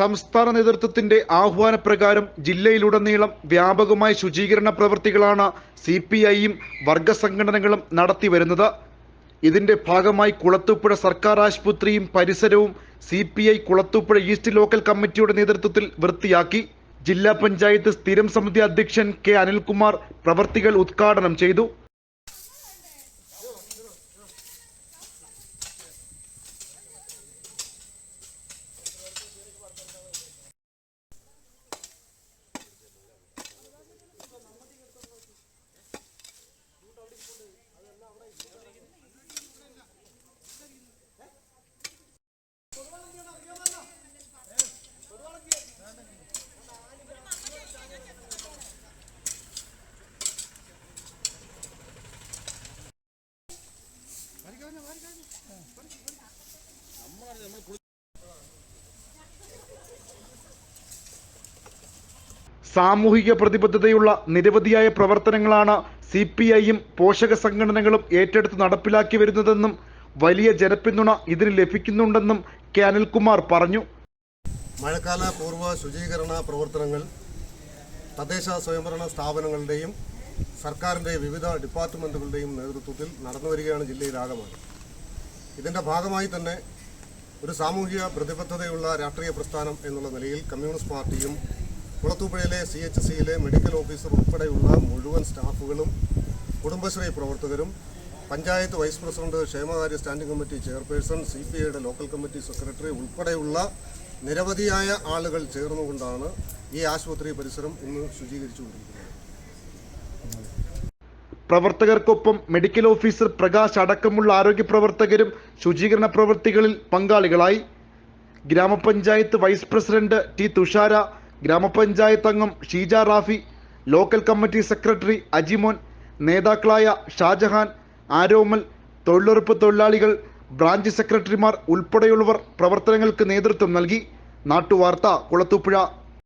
സംസ്ഥാന നേതൃത്വത്തിന്റെ ആഹ്വാനപ്രകാരം ജില്ലയിലുടനീളം വ്യാപകമായ ശുചീകരണ പ്രവൃത്തികളാണ് സി പി ഐയും വർഗസംഘടനകളും നടത്തിവരുന്നത്. ഇതിന്റെ ഭാഗമായി കുളത്തൂപ്പുഴ സർക്കാർ ആശുപത്രിയും പരിസരവും C P I Kulathupuzha east local കമ്മിറ്റിയുടെ നേതൃത്വത്തിൽ വൃത്തിയാക്കി. ജില്ലാ പഞ്ചായത്ത് സ്ഥിരം സമിതി അധ്യക്ഷൻ കെ അനിൽകുമാർ പ്രവർത്തികൾ ഉദ്ഘാടനം ചെയ്തു. സാമൂഹിക പ്രതിബദ്ധതയുള്ള നിരവധിയായ പ്രവർത്തനങ്ങളാണ് സി പി ഐയും പോഷക സംഘടനകളും ഏറ്റെടുത്ത് നടപ്പിലാക്കി വരുന്നതെന്നും വലിയ ജനപിന്തുണ ഇതിന് ലഭിക്കുന്നുണ്ടെന്നും കെ അനിൽകുമാർ പറഞ്ഞു. മഴക്കാല പൂർവ ശുചീകരണ പ്രവർത്തനങ്ങൾ തദ്ദേശ സ്വയംഭരണ സ്ഥാപനങ്ങളുടെയും സർക്കാരിന്റെ വിവിധ ഡിപ്പാർട്ട്മെന്റുകളുടെയും നേതൃത്വത്തിൽ നടന്നു വരികയാണ് ജില്ലയിലാകമാനം ഇതിന്റെ ഭാഗമായി തന്നെ ഒരു സാമൂഹിക പ്രതിബദ്ധതയുള്ള രാഷ്ട്രീയ പ്രസ്ഥാനം എന്നുള്ള നിലയിൽ കമ്മ്യൂണിസ്റ്റ് പാർട്ടിയും കുളത്തൂപ്പുഴയിലെ സി എച്ച് സിയിലെ മെഡിക്കൽ ഓഫീസർ ഉൾപ്പെടെയുള്ള മുഴുവൻ സ്റ്റാഫുകളും കുടുംബശ്രീ പ്രവർത്തകരും പഞ്ചായത്ത് വൈസ് പ്രസിഡന്റ് ക്ഷേമകാര്യ standing committee chairperson C P ഐയുടെ ലോക്കൽ കമ്മിറ്റി സെക്രട്ടറി ഉൾപ്പെടെയുള്ള നിരവധിയായ ആളുകൾ ചേർന്നുകൊണ്ടാണ് ഈ ആശുപത്രി പരിസരം ഇന്ന് ശുചീകരിച്ചുകൊണ്ടിരിക്കുന്നത്. പ്രവർത്തകർക്കൊപ്പം മെഡിക്കൽ ഓഫീസർ പ്രകാശ് അടക്കമുള്ള ആരോഗ്യ പ്രവർത്തകരും ശുചീകരണ പ്രവൃത്തികളിൽ പങ്കാളികളായി. ഗ്രാമപഞ്ചായത്ത് വൈസ് പ്രസിഡന്റ് ടി തുഷാര ഗ്രാമപഞ്ചായത്ത് അംഗം Sheeja Rafi local committee secretary Ajimon നേതാക്കളായ ഷാജഹാൻ ആരോമൽ തൊഴിലുറപ്പ് തൊഴിലാളികൾ ബ്രാഞ്ച് സെക്രട്ടറിമാർ ഉൾപ്പെടെയുള്ളവർ പ്രവർത്തനങ്ങൾക്ക് നേതൃത്വം നൽകി. നാട്ടുവാർത്ത കുളത്തൂപ്പുഴ.